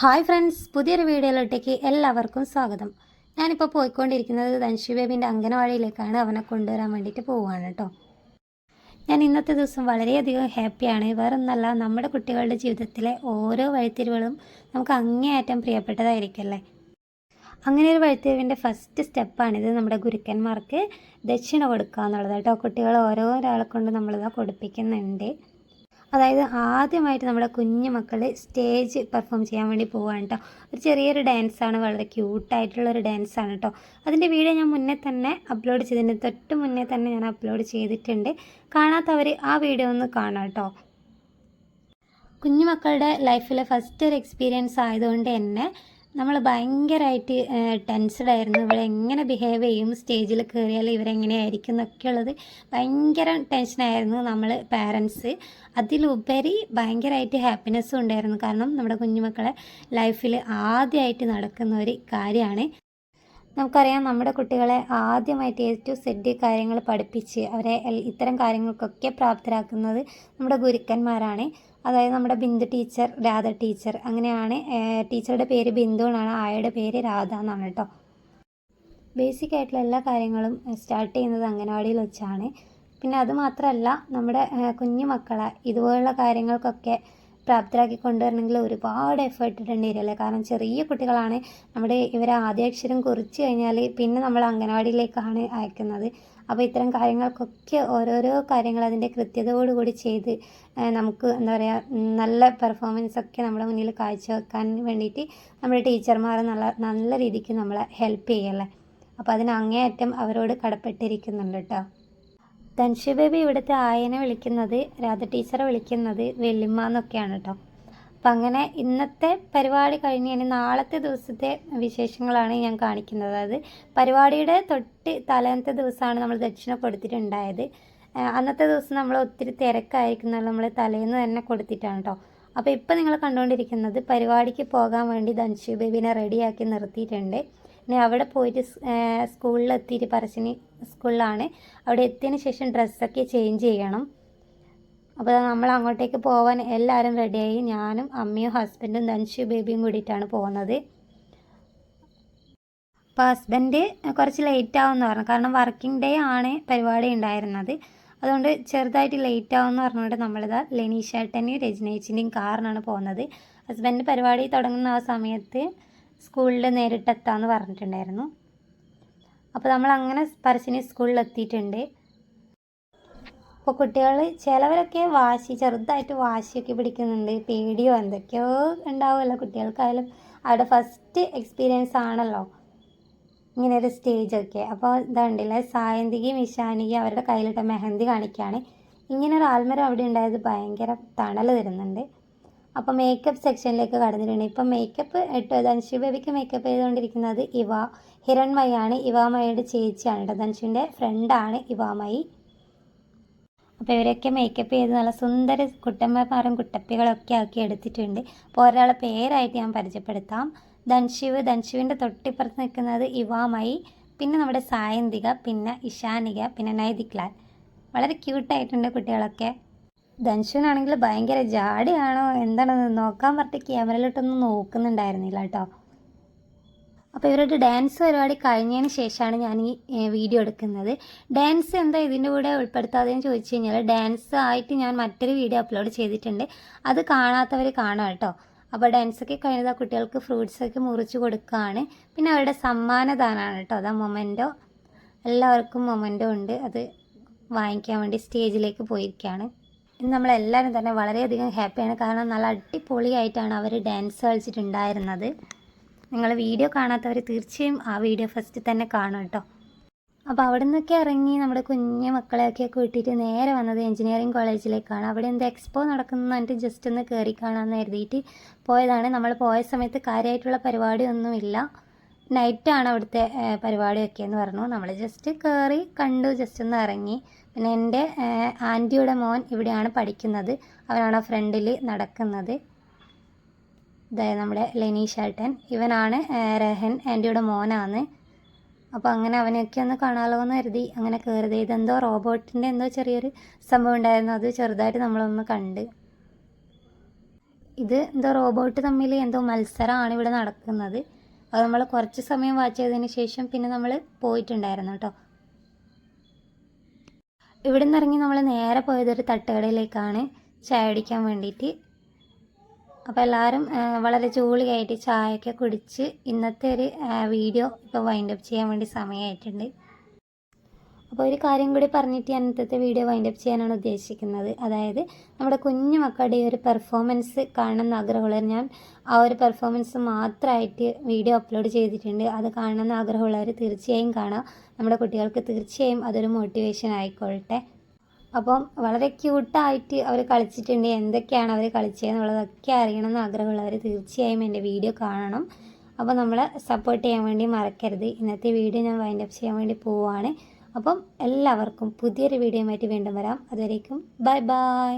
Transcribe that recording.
Hi friends പുതിയൊരു വീഡിയോയിലോട്ടേക്ക് എല്ലാവർക്കും സ്വാഗതം. ഞാനിപ്പോൾ പോയിക്കൊണ്ടിരിക്കുന്നത് ധൻഷി ബേബിന്റെ അംഗനവാടിയിലേക്കാണ്. അവനെ കൊണ്ടുവരാൻ വേണ്ടിയിട്ട് പോവുകയാണ് കേട്ടോ. ഞാൻ ഇന്നത്തെ ദിവസം വളരെയധികം ഹാപ്പിയാണ്. വേറൊന്നല്ല നമ്മുടെ കുട്ടികളുടെ ജീവിതത്തിലെ ഓരോ വഴിത്തിരിവുകളും നമുക്ക് അങ്ങേയറ്റം പ്രിയപ്പെട്ടതായിരിക്കല്ലേ? അങ്ങനെ ഒരു വഴിത്തിരിവിന്റെ ഫസ്റ്റ് സ്റ്റെപ്പാണിത് നമ്മുടെ ഗുരുക്കന്മാർക്ക് ദക്ഷിണ കൊടുക്കുക എന്നുള്ളത് കേട്ടോ. കുട്ടികൾ ഓരോരാളെ കൊണ്ട് നമ്മളിതാ കൊടുപ്പിക്കുന്നുണ്ട്. അതായത് ആദ്യമായിട്ട് നമ്മുടെ കുഞ്ഞു മക്കൾ സ്റ്റേജ് പെർഫോം ചെയ്യാൻ വേണ്ടി പോവുകയാണ് കേട്ടോ ഒരു ചെറിയൊരു ഡാൻസാണ് വളരെ ക്യൂട്ടായിട്ടുള്ളൊരു ഡാൻസാണ് കേട്ടോ അതിന്റെ വീഡിയോ ഞാൻ മുന്നേ തന്നെ അപ്ലോഡ് ചെയ്തിട്ടുണ്ട്. തൊട്ട് മുന്നേ തന്നെ ഞാൻ അപ്ലോഡ് ചെയ്തിട്ടുണ്ട്. കാണാത്തവർ ആ വീഡിയോ ഒന്ന് കാണാം കേട്ടോ കുഞ്ഞു മക്കളുടെ ലൈഫിലെ ഫസ്റ്റ് ഒരു എക്സ്പീരിയൻസ് ആയതുകൊണ്ട് തന്നെ നമ്മൾ ഭയങ്കരമായിട്ട് ടെൻസ്ഡ് ആയിരുന്നു. ഇവിടെ എങ്ങനെ ബിഹേവ് ചെയ്യും സ്റ്റേജിൽ കയറിയാൽ ഇവരെങ്ങനെയായിരിക്കും എന്നൊക്കെയുള്ളത് ഭയങ്കര ടെൻഷനായിരുന്നു നമ്മൾ പാരൻസ് അതിലുപരി ഭയങ്കരമായിട്ട് ഹാപ്പിനെസ്സും ഉണ്ടായിരുന്നു. കാരണം നമ്മുടെ കുഞ്ഞുമക്കളെ ലൈഫിൽ ആദ്യമായിട്ട് നടക്കുന്ന ഒരു കാര്യമാണ്. നമുക്കറിയാം നമ്മുടെ കുട്ടികളെ ആദ്യമായിട്ട് എ ടു സെഡ് കാര്യങ്ങൾ പഠിപ്പിച്ച് അവരെ ഇത്തരം കാര്യങ്ങൾക്കൊക്കെ പ്രാപ്തരാക്കുന്നത് നമ്മുടെ ഗുരുക്കന്മാരാണ്. അതായത് നമ്മുടെ ബിന്ദു ടീച്ചർ രാധ ടീച്ചർ അങ്ങനെയാണ് ടീച്ചറുടെ പേര് ബിന്ദു എന്നാണ് ആയയുടെ പേര് രാധ എന്നാണ് കേട്ടോ. ബേസിക് ആയിട്ടുള്ള എല്ലാ കാര്യങ്ങളും സ്റ്റാർട്ട് ചെയ്യുന്നത് അംഗനവാടിയിൽ വെച്ചാണ്. പിന്നെ അതുമാത്രമല്ല നമ്മുടെ കുഞ്ഞു മക്കളെ ഇതുപോലുള്ള കാര്യങ്ങൾക്കൊക്കെ പ്രാപ്തരാക്കി കൊണ്ടുവരണമെങ്കിൽ ഒരുപാട് എഫേർട്ട് ഇടേണ്ടി വരില്ലേ? കാരണം ചെറിയ കുട്ടികളാണ് നമ്മുടെ ഇവരെ ആദ്യാക്ഷരം കുറിച്ച് കഴിഞ്ഞാൽ പിന്നെ നമ്മൾ അംഗനവാടിയിലേക്കാണ് അയക്കുന്നത്. അപ്പോൾ ഇത്തരം കാര്യങ്ങൾക്കൊക്കെ ഓരോരോ കാര്യങ്ങൾ അതിന്റെ കൃത്യതയോടുകൂടി ചെയ്ത് നമുക്ക് എന്താ പറയുക നല്ല പെർഫോമൻസ് ഒക്കെ നമ്മുടെ മുന്നിൽ കാഴ്ചവെക്കാൻ വേണ്ടിയിട്ട് നമ്മുടെ ടീച്ചർമാർ നല്ല നല്ല രീതിക്ക് നമ്മളെ ഹെൽപ്പ് ചെയ്യല്ലേ? അപ്പോൾ അതിന് അങ്ങേയറ്റം അവരോട് കടപ്പെട്ടിരിക്കുന്നുണ്ട് കേട്ടോ ധൻഷി ബേബി ഇവിടുത്തെ ആയനെ വിളിക്കുന്നത് രാധ ടീച്ചറെ വിളിക്കുന്നത് വെല്ലിമ്മ എന്നൊക്കെയാണ് കേട്ടോ. അപ്പം അങ്ങനെ ഇന്നത്തെ പരിപാടി കഴിഞ്ഞ് ഇനി നാളത്തെ ദിവസത്തെ വിശേഷങ്ങളാണ് ഞാൻ കാണിക്കുന്നത്. അതായത് പരിപാടിയുടെ തൊട്ട് തലേന്നത്തെ ദിവസമാണ് നമ്മൾ ദക്ഷിണ കൊടുത്തിട്ടുണ്ടായത്. അന്നത്തെ ദിവസം നമ്മൾ ഒത്തിരി തിരക്കായിരിക്കുന്ന നമ്മൾ തലേന്ന് തന്നെ കൊടുത്തിട്ടാണ് കേട്ടോ. അപ്പോൾ ഇപ്പോൾ നിങ്ങൾ കണ്ടുകൊണ്ടിരിക്കുന്നത് പരിപാടിക്ക് പോകാൻ വേണ്ടി ധൻഷി ബേബിനെ റെഡിയാക്കി നിർത്തിയിട്ടുണ്ട്. ഇനി അവിടെ പോയിട്ട് സ്കൂളിൽ എത്തിയിട്ട് സ്കൂളിലെത്തിയിട്ട് പറശ്ശിനി സ്കൂളിലാണ്. അവിടെ എത്തിയതിന് ശേഷം ഡ്രസ്സൊക്കെ ചേഞ്ച് ചെയ്യണം. അപ്പോൾ നമ്മൾ അങ്ങോട്ടേക്ക് പോകാൻ എല്ലാവരും റെഡിയായി ഞാനും അമ്മയും ഹസ്ബൻഡും ധനുഷു ബേബിയും കൂടിയിട്ടാണ് പോകുന്നത്. അപ്പോൾ ഹസ്ബൻഡ് കുറച്ച് ലേറ്റ് ആവുമെന്ന് പറഞ്ഞു. കാരണം വർക്കിംഗ് ഡേ ആണ് പരിപാടി ഉണ്ടായിരുന്നത്. അതുകൊണ്ട് ചെറുതായിട്ട് ലേറ്റ് ആവുമെന്ന് പറഞ്ഞുകൊണ്ട് നമ്മളിതാ ലെനീഷേട്ടന്റെയും രജനേച്ചിന്റെയും കാറിനാണ് പോകുന്നത്. ഹസ്ബൻഡ് പരിപാടി തുടങ്ങുന്ന ആ സമയത്ത് സ്കൂളിൽ നേരിട്ടെത്താമെന്ന് പറഞ്ഞിട്ടുണ്ടായിരുന്നു. അപ്പോൾ നമ്മൾ അങ്ങനെ പരശ്ശിനി സ്കൂളിൽ എത്തിയിട്ടുണ്ട് അപ്പോൾ കുട്ടികൾ ചിലവരൊക്കെ വാശി ചെറുതായിട്ട് വാശിയൊക്കെ പിടിക്കുന്നുണ്ട്. പേടിയോ എന്തൊക്കെയോ ഉണ്ടാവുമല്ലോ കുട്ടികൾക്കായാലും. അവരുടെ ഫസ്റ്റ് എക്സ്പീരിയൻസ് ആണല്ലോ ഇങ്ങനെ ഒരു സ്റ്റേജൊക്കെ അപ്പോൾ ഇതുണ്ടല്ലേ സായന്തികയും ഇഷാനികയും അവരുടെ കയ്യിലിട്ട മെഹന്തി കാണിക്കുകയാണ് ഇങ്ങനെ ഒരു ആൽമരം അവിടെ ഉണ്ടായത് ഭയങ്കര തണൽ തരുന്നുണ്ട്. അപ്പോൾ മേക്കപ്പ് സെക്ഷനിലേക്ക് കടന്നിട്ടുണ്ട് ഇപ്പം മേക്കപ്പ് ഇട്ട് ധനുഷ് ബേബിക്ക് മേക്കപ്പ് ചെയ്തുകൊണ്ടിരിക്കുന്നത് ഇവ ഹിരൺമയാണ്. ഇവാമയുടെ ചേച്ചിയാണ് കേട്ടോ ധനുഷിന്റെ ഫ്രണ്ടാണ് ഇവാമയി അപ്പോൾ ഇവരൊക്കെ മേക്കപ്പ് ചെയ്ത് നല്ല സുന്ദര കുട്ടന്മാരും കുട്ടപ്പികളൊക്കെ ആക്കി എടുത്തിട്ടുണ്ട്. അപ്പോൾ ഒരാളെ പേരായിട്ട് ഞാൻ പരിചയപ്പെടുത്താം. ധൻഷിവ് ധൻഷിവിന്റെ തൊട്ടിപ്പുറത്ത് നിൽക്കുന്നത് ഇവാമയി പിന്നെ നമ്മുടെ സായന്തിക പിന്നെ ഇഷാനിക പിന്നെ നൈതിക്ലാൽ. വളരെ ക്യൂട്ടായിട്ടുണ്ട് കുട്ടികളൊക്കെ. ധൻഷുവിനാണെങ്കിൽ ഭയങ്കര ജാടിയാണോ എന്താണെന്ന് നോക്കാൻ പറഞ്ഞിട്ട് ക്യാമറയിലോട്ടൊന്നും നോക്കുന്നുണ്ടായിരുന്നില്ല കേട്ടോ. അപ്പോൾ ഇവരുടെ ഡാൻസ് പരിപാടി കഴിഞ്ഞതിന് ശേഷമാണ് ഞാൻ ഈ വീഡിയോ എടുക്കുന്നത്. ഡാൻസ് എന്താ ഇതിന്റെ കൂടെ ഉൾപ്പെടുത്താതെന്ന് ചോദിച്ചു കഴിഞ്ഞാൽ ഡാൻസ് ആയിട്ട് ഞാൻ മറ്റൊരു വീഡിയോ അപ്ലോഡ് ചെയ്തിട്ടുണ്ട്. അത് കാണാത്തവർ കാണാം കേട്ടോ. അപ്പോൾ ഡാൻസൊക്കെ കഴിഞ്ഞത് കുട്ടികൾക്ക് ഫ്രൂട്ട്സൊക്കെ മുറിച്ച് കൊടുക്കുകയാണ് പിന്നെ അവരുടെ സമ്മാനദാനമാണ് കേട്ടോ. അതാ മൊമെന്റോ. എല്ലാവർക്കും മൊമെന്റോ ഉണ്ട്. അത് വാങ്ങിക്കാൻ വേണ്ടി സ്റ്റേജിലേക്ക് പോയിരിക്കുകയാണ്. ഇന്ന് നമ്മളെല്ലാവരും തന്നെ വളരെയധികം ഹാപ്പിയാണ്. കാരണം നല്ല അടിപൊളിയായിട്ടാണ് അവർ ഡാൻസ് കളിച്ചിട്ടുണ്ടായിരുന്നത്. നിങ്ങൾ വീഡിയോ കാണാത്തവർ തീർച്ചയായും ആ വീഡിയോ ഫസ്റ്റ് തന്നെ കാണും കേട്ടോ. അപ്പോൾ അവിടെ നിന്നൊക്കെ ഇറങ്ങി നമ്മുടെ കുഞ്ഞു മക്കളെയൊക്കെ കൂട്ടിയിട്ട് നേരെ വന്നത് എഞ്ചിനീയറിംഗ് കോളേജിലേക്കാണ്. അവിടെ എന്ത് എക്സ്പോ നടക്കുന്നു എന്നിട്ട് ജസ്റ്റ് ഒന്ന് കയറി കാണാമെന്ന് കരുതിയിട്ട് പോയതാണ്. നമ്മൾ പോയ സമയത്ത് കാര്യമായിട്ടുള്ള പരിപാടിയൊന്നുമില്ല. നൈറ്റാണ് അവിടുത്തെ പരിപാടിയൊക്കെ എന്ന് പറഞ്ഞു. നമ്മൾ ജസ്റ്റ് കയറി കണ്ടു ജസ്റ്റ് ഒന്ന് ഇറങ്ങി. പിന്നെ എന്റെ ആന്റിയുടെ മോൻ ഇവിടെയാണ് പഠിക്കുന്നത്. അവനാണ് ഫ്രണ്ടിൽ നടക്കുന്നത്. ഇതായത് നമ്മുടെ ലെനീഷ് ഏട്ടൻ. ഇവനാണ് രഹൻ ആന്റിയുടെ മോനാണ്. അപ്പോൾ അങ്ങനെ അവനെയൊക്കെ ഒന്ന് കാണാമല്ലോ എന്ന് കരുതി. അങ്ങനെ കയറിയത് ഇതെന്തോ റോബോട്ടിന്റെ എന്തോ ചെറിയൊരു സംഭവം ഉണ്ടായിരുന്നു. അത് ചെറുതായിട്ട് നമ്മളൊന്ന് കണ്ട്. ഇത് എന്തോ റോബോട്ട് തമ്മിൽ എന്തോ മത്സരമാണ് ഇവിടെ നടക്കുന്നത്. അത് നമ്മൾ കുറച്ച് സമയം വാച്ച് ചെയ്തതിന് ശേഷം പിന്നെ നമ്മൾ പോയിട്ടുണ്ടായിരുന്നു കേട്ടോ ഇവിടെ നിന്ന് ഇറങ്ങി നമ്മൾ നേരെ പോയതൊരു തട്ടുകടയിലേക്കാണ് ചായ അടിക്കാൻ വേണ്ടിയിട്ട് അപ്പോൾ എല്ലാവരും വളരെ ജോളിയായിട്ട് ചായയൊക്കെ കുടിച്ച് ഇന്നത്തെ ഒരു വീഡിയോ ഇപ്പോൾ വൈൻഡപ്പ് ചെയ്യാൻ വേണ്ടി സമയമായിട്ടുണ്ട് അപ്പോൾ ഒരു കാര്യം കൂടി പറഞ്ഞിട്ട് ഞാൻ ഇന്നത്തെ വീഡിയോ വൈൻഡപ്പ് ചെയ്യാനാണ് ഉദ്ദേശിക്കുന്നത്. അതായത് നമ്മുടെ കുഞ്ഞു മക്കളുടെ ഒരു പെർഫോമൻസ് കാണണമെന്ന് ആഗ്രഹമുള്ളവർ ഞാൻ ആ ഒരു പെർഫോമൻസ് മാത്രമായിട്ട് വീഡിയോ അപ്ലോഡ് ചെയ്തിട്ടുണ്ട്. അത് കാണണമെന്ന് ആഗ്രഹമുള്ളവർ തീർച്ചയായും കാണാം. നമ്മുടെ കുട്ടികൾക്ക് തീർച്ചയായും അതൊരു മോട്ടിവേഷൻ ആയിക്കോളട്ടെ അപ്പം വളരെ ക്യൂട്ടായിട്ട് അവർ കളിച്ചിട്ടുണ്ട്. എന്തൊക്കെയാണ് അവർ കളിച്ചതെന്നുള്ളതൊക്കെ അറിയണമെന്ന് ആഗ്രഹമുള്ളവർ തീർച്ചയായും എന്റെ വീഡിയോ കാണണം. അപ്പോൾ നമ്മളെ സപ്പോർട്ട് ചെയ്യാൻ വേണ്ടി മറക്കരുത്. ഇന്നത്തെ വീഡിയോ ഞാൻ വൈൻഡപ്പ് ചെയ്യാൻ വേണ്ടി പോവുകയാണ്. അപ്പം എല്ലാവർക്കും പുതിയൊരു വീഡിയോയുമായിട്ട് വീണ്ടും വരാം. അതുവരേക്കും ബൈ ബൈ.